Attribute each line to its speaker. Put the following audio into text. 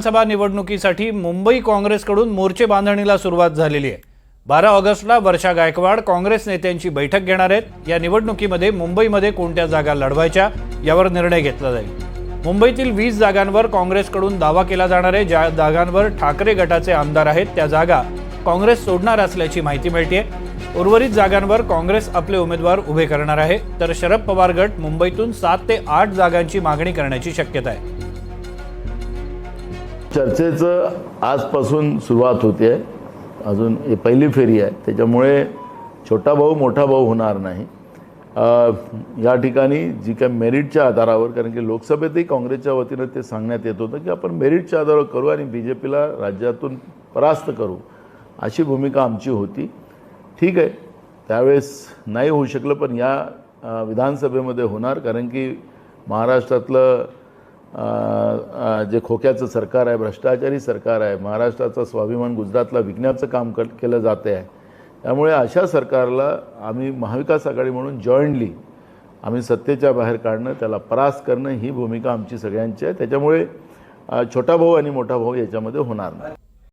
Speaker 1: विधानसभा निवडणुकीसाठी मुंबई काँग्रेसकडून मोर्चे बांधणीला सुरुवात झालेली आहे. बारा ऑगस्टला वर्षा गायकवाड काँग्रेस नेत्यांची बैठक घेणार आहेत. या निवडणुकीमध्ये मुंबईमध्ये कोणत्या जागा लढवायच्या यावर निर्णय घेतला जाईल. मुंबईतील वीस जागांवर काँग्रेसकडून दावा केला जाणार आहे. ज्या जागांवर ठाकरे गटाचे आमदार आहेत त्या जागा काँग्रेस सोडणार असल्याची माहिती मिळते उर्वरित जागांवर काँग्रेस आपले उमेदवार उभे करणार आहे. तर शरद पवार गट मुंबईतून सात ते आठ जागांची मागणी करण्याची शक्यता आहे.
Speaker 2: चर्चेचं आजपासून सुरुवात होते. आहे अजून ही पहिली फेरी आहे. त्याच्यामुळे छोटा भाऊ मोठा भाऊ होणार नाही. या ठिकाणी जी काय मेरिटच्या आधारावर कारण की लोकसभेतही काँग्रेसच्या वतीनं ते सांगण्यात येत होतं की आपण मेरिटच्या आधारावर करू आणि बी जे पीला राज्यातून परास्त करू अशी भूमिका आमची होती. ठीक आहे. त्यावेळेस नाही होऊ शकलं पण या विधानसभेमध्ये होणार कारण की महाराष्ट्रातलं जे खोक्याचं सरकार आहे भ्रष्टाचारी सरकार आहे महाराष्ट्राचा स्वाभिमान गुजरातला विकण्याचं काम कर केलं जाते आहे त्यामुळे अशा सरकारला आम्ही महाविकास आघाडी म्हणून जॉईंटली आम्ही सत्तेच्या बाहेर काढणं त्याला परास करणं ही भूमिका आमची सगळ्यांची आहे. त्याच्यामुळे छोटा भाऊ आणि मोठा भाऊ याच्यामध्ये होणार नाही.